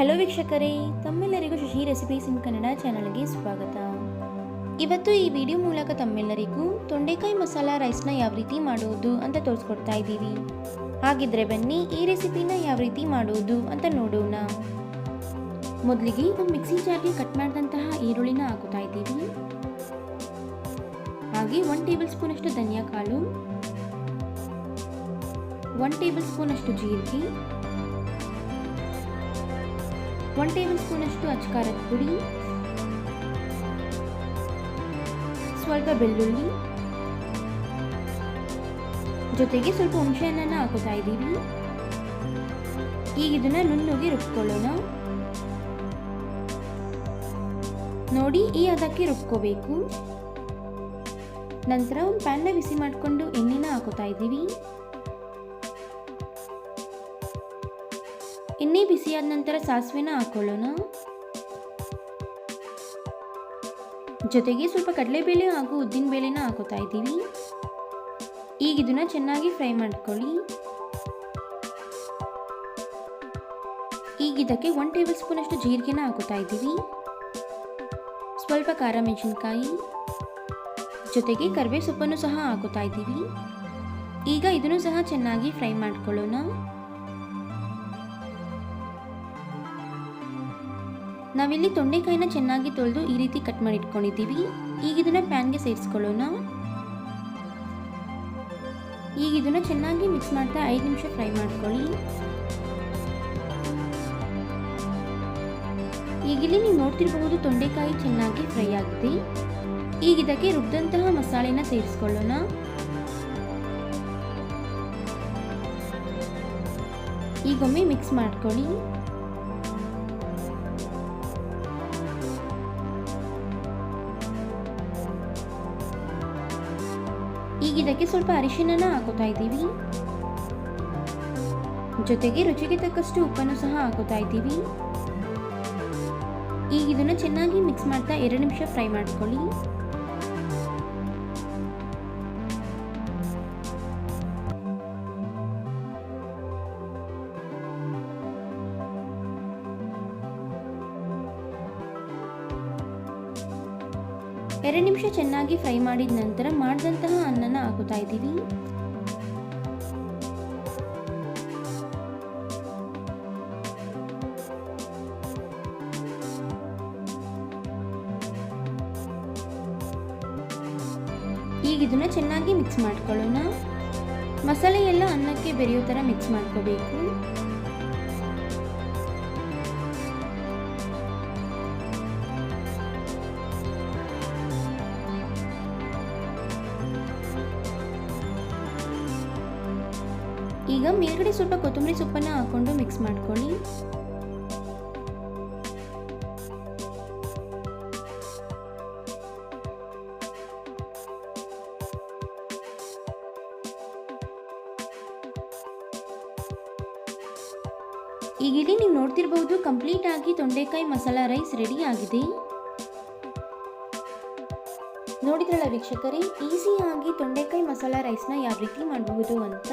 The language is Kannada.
ಹಲೋ ವೀಕ್ಷಕರೇ, ತಮ್ಮೆಲ್ಲರಿಗೂ ಶಶಿ ರೆಸಿಪೀಸ್ ಇನ್ ಕನ್ನಡ ಚಾನಲ್ಗೆ ಸ್ವಾಗತ. ಇವತ್ತು ಈ ವಿಡಿಯೋ ಮೂಲಕ ತಮ್ಮೆಲ್ಲರಿಗೂ ತೊಂಡೆಕಾಯಿ ಮಸಾಲ ರೈಸ್ನ ಯಾವ ರೀತಿ ಮಾಡುವುದು ಅಂತ ತೋರಿಸ್ಕೊಡ್ತಾ ಇದ್ದೀವಿ. ಹಾಗಿದ್ರೆ ಬನ್ನಿ ಈ ರೆಸಿಪಿನ ಯಾವ ರೀತಿ ಮಾಡುವುದು ಅಂತ ನೋಡೋಣ. ಮೊದಲಿಗೆ ಒಂದು ಮಿಕ್ಸಿ ಜಾರ್ಗೆ ಕಟ್ ಮಾಡಿದಂತಹ ಈರುಳ್ಳಿನ ಹಾಕುತ್ತಾ ಇದ್ದೀವಿ. ಹಾಗೆ ಒನ್ ಟೇಬಲ್ ಸ್ಪೂನ್ ಅಷ್ಟು ಧನಿಯಾ ಕಾಳು ಒನ್ ಟೇಬಲ್ ಸ್ಪೂನ್ ಅಷ್ಟು ಜೀರಿಗೆ ಒನ್ ಟೇಬಲ್ ಸ್ಪೂನ್ ಅಚ್ಚಕಾರದ ಪುಡಿ. ಸ್ವಲ್ಪ ಬೆಳ್ಳುಳ್ಳಿ. ಜೊತೆಗೆ ಸ್ವಲ್ಪ ಹುಣಸೆಹಣ್ಣನ್ನು ಹಾಕೋತಾ ಇದ್ದೀವಿ. ಈಗ ಇದನ್ನ ನುಣ್ಣಗೆ ರುಬ್ಕೊಳ್ಳೋಣ. ನೋಡಿ, ಈ ಅದಕ್ಕೆ ರುಬ್ಕೋಬೇಕು. ನಂತರ ಒಂದು ಪ್ಯಾನ್ನ ಬಿಸಿ ಮಾಡಿಕೊಂಡು ಎಣ್ಣೆನ ಹಾಕೋತಾ ಇದ್ದೀವಿ. ಎಣ್ಣೆ ಬಿಸಿಯಾದ ನಂತರ ಸಾಸಿವೆನ ಹಾಕ್ಕೊಳ್ಳೋಣ ಜೊತೆಗೆ ಸ್ವಲ್ಪ ಕಡಲೆಬೇಳೆ ಹಾಗೂ ಉದ್ದಿನ ಬೇಳೆನ ಹಾಕೋತಾ ಇದ್ದೀವಿ. ಈಗ ಇದನ್ನ ಚೆನ್ನಾಗಿ ಫ್ರೈ ಮಾಡ್ಕೊಳ್ಳಿ. ಈಗ ಇದಕ್ಕೆ ಒನ್ ಟೇಬಲ್ ಸ್ಪೂನ್ ಅಷ್ಟು ಜೀರಿಗೆನ ಹಾಕೋತಾ ಇದ್ದೀವಿ. ಸ್ವಲ್ಪ ಖಾರ ಮೆಣಸಿನ್ಕಾಯಿ. ಜೊತೆಗೆ ಕರಿಬೇವು ಸೊಪ್ಪನ್ನು ಸಹ ಹಾಕೋತಾ ಇದ್ದೀವಿ. ಈಗ ಇದನ್ನು ಸಹ ಚೆನ್ನಾಗಿ ಫ್ರೈ ಮಾಡ್ಕೊಳ್ಳೋಣ. ನಾವಿಲ್ಲಿ ತೊಂಡೆಕಾಯಿನ ಚೆನ್ನಾಗಿ ತೊಳೆದು ಈ ರೀತಿ ಕಟ್ ಮಾಡಿ ಇಟ್ಕೊಂಡಿದ್ದೀವಿ. ಈಗ ಇದನ್ನ ಪ್ಯಾನ್ಗೆ ಸೇರಿಸ್ಕೊಳ್ಳೋಣ. ಈಗ ಇದನ್ನ ಚೆನ್ನಾಗಿ ಮಿಕ್ಸ್ ಮಾಡ್ತಾ ಐದು ನಿಮಿಷ ಫ್ರೈ ಮಾಡ್ಕೊಳ್ಳಿ. ಈಗಿಲ್ಲಿ ನೀವು ನೋಡ್ತಿರಬಹುದು ತೊಂಡೆಕಾಯಿ ಚೆನ್ನಾಗಿ ಫ್ರೈ ಆಗಿದೆ. ಈಗ ಇದಕ್ಕೆ ರುಬ್ಬಿದಂತಹ ಮಸಾಲೆನ ಸೇರಿಸ್ಕೊಳ್ಳೋಣ. ಈಗೊಮ್ಮೆ ಮಿಕ್ಸ್ ಮಾಡ್ಕೊಳ್ಳಿ. ಈಗ ಇದಕ್ಕೆ ಸ್ವಲ್ಪ ಅರಿಶಿನನ ಹಾಕೋತಾ ಇದ್ದೀವಿ. ಜೊತೆಗೆ ರುಚಿಗೆ ತಕ್ಕಷ್ಟು ಉಪ್ಪನ್ನು ಸಹ ಹಾಕೋತಾ ಇದ್ದೀವಿ. ಈಗ ಇದನ್ನು ಚೆನ್ನಾಗಿ ಮಿಕ್ಸ್ ಮಾಡ್ತಾ ಎರಡು ನಿಮಿಷ ಫ್ರೈ ಮಾಡ್ಕೊಳ್ಳಿ. ಎರಡು ನಿಮಿಷ ಚೆನ್ನಾಗಿ ಫ್ರೈ ಮಾಡಿದ ನಂತರ ಮಾಡಿದಂತಹ ಅನ್ನನ ಹಾಕುತ್ತಾ ಇದ್ದೀವಿ. ಈಗ ಇದನ್ನ ಚೆನ್ನಾಗಿ ಮಿಕ್ಸ್ ಮಾಡ್ಕೊಳ್ಳೋಣ. ಮಸಾಲೆ ಎಲ್ಲ ಅನ್ನಕ್ಕೆ ಬೆರೆಯೋ ಥರ ಮಿಕ್ಸ್ ಮಾಡ್ಕೋಬೇಕು. ಈಗ ಮೇಲ್ಗಡೆ ಸ್ವಲ್ಪ ಕೊತ್ತಂಬರಿ ಸೊಪ್ಪನ್ನು ಹಾಕೊಂಡು ಮಿಕ್ಸ್ ಮಾಡ್ಕೊಳ್ಳಿ. ಈಗ ಇಲ್ಲಿ ನೀವು ನೋಡ್ತಿರ್ಬಹುದು ಕಂಪ್ಲೀಟ್ ಆಗಿ ತೊಂಡೆಕಾಯಿ ಮಸಾಲ ರೈಸ್ ರೆಡಿ ಆಗಿದೆ. ನೋಡಿದ್ರಲ್ಲ ವೀಕ್ಷಕರೇ ಈಸಿಯಾಗಿ ತೊಂಡೆಕಾಯಿ ಮಸಾಲ ರೈಸ್ನ ಯಾವ ರೀತಿ ಮಾಡಬಹುದು ಅಂತ?